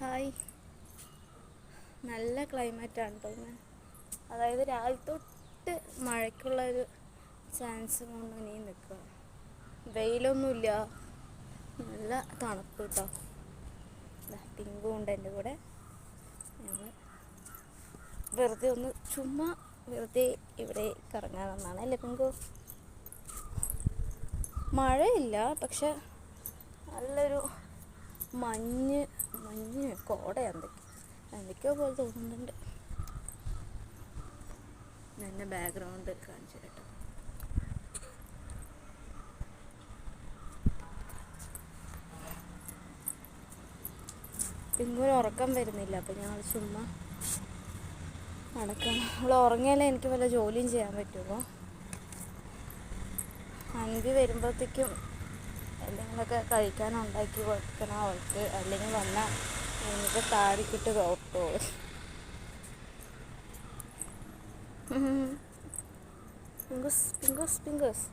Hi. നല്ല ക്ലൈമറ്റാണ് തോന്നുന്നത് അതായത് രാവിലെ തൊട്ട് മഴയ്ക്കുള്ള ഒരു ചാൻസ് കൊണ്ട് ഇനി നിൽക്കുക വെയിലൊന്നുമില്ല. നല്ല തണുപ്പ് കേട്ടോ പിങ്കും ഉണ്ട് എന്റെ കൂടെ. ഞങ്ങൾ വെറുതെ ഒന്ന് ചുമ്മാ വെറുതെ ഇവിടെ കറങ്ങാൻ വന്നാണ് അല്ലേ പിങ്കു? മഴയില്ല പക്ഷെ നല്ലൊരു മഞ്ഞ് മഞ്ഞ് കോട എന്തൊക്കെ? എന്തൊക്കെയോ പോലെ തോന്നുന്നുണ്ട്. എന്റെ ബാക്ക്ഗ്രൗണ്ട് കാണിച്ചു കേട്ടോ പിങ്കുവിന് ഉറക്കം വരുന്നില്ല അപ്പം ഞങ്ങൾ ചുമ്മാ നടക്കണം. അവൾ ഉറങ്ങിയാലേ എനിക്ക് വല്ല ജോലിയും ചെയ്യാൻ പറ്റുള്ളൂ. അന്തി വരുമ്പോഴത്തേക്കും എന്തെങ്കിലുമൊക്കെ കഴിക്കാൻ ഉണ്ടാക്കി കൊടുക്കണം അവൾക്ക്. അല്ലെങ്കിൽ വന്നാൽ എനിക്ക് താടിക്കിട്ട് കോട്ടോളൂ പിങ്കുസ് പിങ്കുസ് പിങ്കുസ്.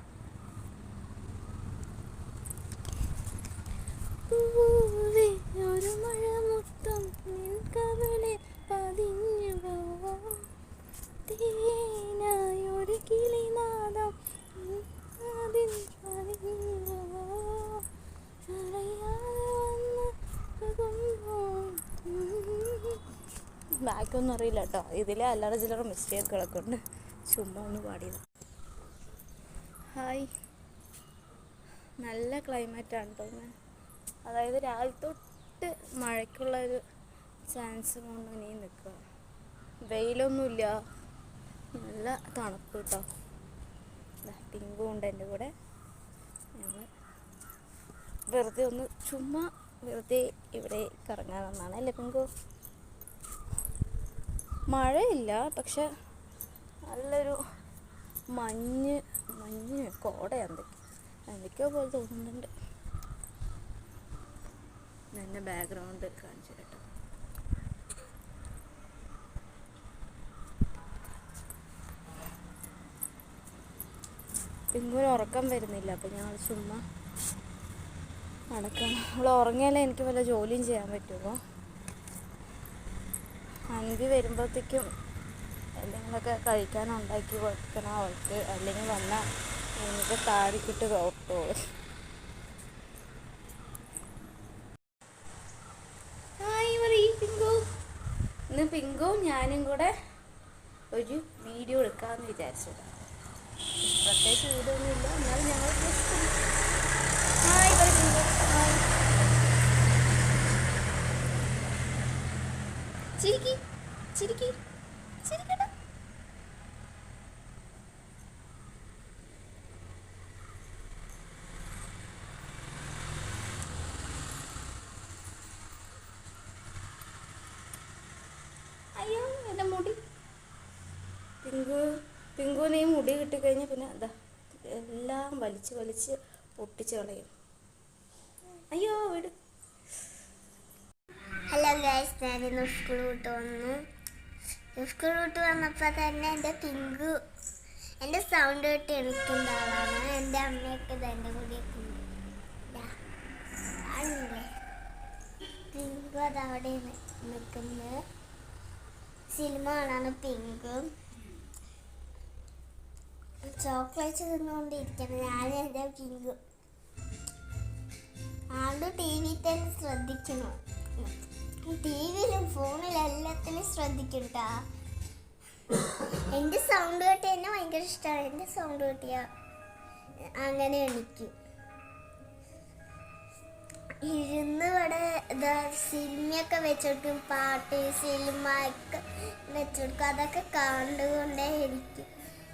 ബാക്കൊന്നും അറിയില്ല കേട്ടോ. ഇതിലെ അല്ലറ ചില്ലറ മിസ്റ്റേക്കുകളൊക്കെ ഉണ്ട് ചുമ്മാ ഒന്ന് പാടിയത്. ഹായ്. നല്ല ക്ലൈമറ്റാണ് തോന്നുന്നത് അതായത് രാവിലെ തൊട്ട് മഴയ്ക്കുള്ള ഒരു ചാൻസ് കൊണ്ട് ഇനി നിൽക്കുക. വെയിലൊന്നുമില്ല. നല്ല തണുപ്പ് കേട്ടോ പിങ്കും ഉണ്ട് എന്റെ കൂടെ. ഞങ്ങൾ വെറുതെ ഒന്ന് ചുമ്മാ വെറുതെ ഇവിടെ കറങ്ങാൻ വന്നാണ് അല്ലേ പിങ്കു? മഴയില്ല പക്ഷെ നല്ലൊരു മഞ്ഞ് മഞ്ഞ് കോട എന്തൊക്കെ. എന്തൊക്കെയോ പോലെ തോന്നുന്നുണ്ട്. എന്റെ ബാക്ക്ഗ്രൗണ്ട് കാണിച്ചു കേട്ടോ. പിങ്കുവിന് ഉറക്കം വരുന്നില്ല അപ്പം ഞങ്ങൾ ചുമ്മാ നടക്കണം. അവൾ ഉറങ്ങിയാലേ എനിക്ക് വല്ല ജോലിയും ചെയ്യാൻ പറ്റുള്ളൂ. അന്തി വരുമ്പോഴത്തേക്കും എന്തെങ്കിലുമൊക്കെ കഴിക്കാൻ ഉണ്ടാക്കി കൊടുക്കണം. അവൾക്ക് അല്ലെങ്കിൽ വന്നാൽ എനിക്ക് താടിക്കിട്ട് പറയ് പിങ്കു ഇന്ന് പിങ്കും ഞാനും കൂടെ ഒരു വീഡിയോ എടുക്കാമെന്ന് വിചാരിച്ചു പ്രത്യേകിച്ച് വീഡിയോ ഒന്നും ഇല്ല എന്നാലും ഞങ്ങൾ ഹായ് പറയും ഹായ് ചിരിക്കി ചിരിക്കി ചിരിക്കട അയ്യോ എന്റെ മുടി. പിങ്കു പിങ്കുവിന് ഈ മുടി കിട്ടിക്കഴിഞ്ഞാൽ പിന്നെ അതാ എല്ലാം വലിച്ച് വലിച്ച് പൊട്ടിച്ച് കളയും. അയ്യോ വിട് ഹലോ ഗൈസ് ഞാനിന്ന് സ്കൂൾ വിട്ട് വന്നു. സ്കൂൾ വിട്ട് വന്നപ്പോൾ തന്നെ എന്റെ പിങ്കു എന്റെ സൗണ്ട് കേട്ട് എനിക്കുണ്ടാവാണ് എന്റെ അമ്മയൊക്കെ ഇത് എന്റെ കൂടെയൊക്കെ ഉണ്ട് പിങ്കു അതവിടെ നിൽക്കുന്നത് സിനിമ കാണാണ് പിങ്കു ചോക്ലേറ്റ് തിന്നുകൊണ്ടിരിക്കണം ഞാൻ എന്റെ പിങ്കു ആണ്ട് ടി വി തന്നെ ശ്രദ്ധിക്കണം. ടി വിയിലും ഫോണിലും എല്ലാത്തിനും ശ്രദ്ധിക്കട്ടാ എന്റെ സൗണ്ട് കേട്ടി എന്നെ ഭയങ്കര ഇഷ്ടമാണ് എന്റെ സൗണ്ട് കേട്ടിയ അങ്ങനെ എണിക്കും. ഇരുന്ന് ഇവിടെ ഇതാ സിനിമയൊക്കെ വെച്ചെടുക്കും പാട്ട് സിനിമ ഒക്കെ വെച്ചോടുക്കും. അതൊക്കെ കണ്ടുകൊണ്ടേ ഇരിക്കും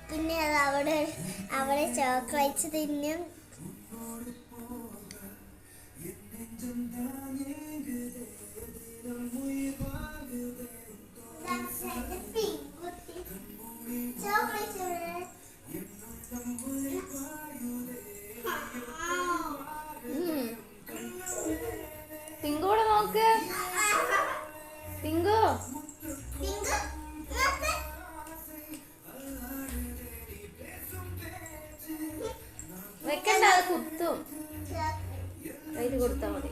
പിന്നെ അത് അവിടെ അവിടെ ചോക്ലേറ്റ്സ് തിന്നും. പിങ്കു തിങ്കൂടെ നോക്ക് തിങ്കു വെക്കണ്ട അത് കുത്തും. കയ്യിൽ കൊടുത്താൽ മതി.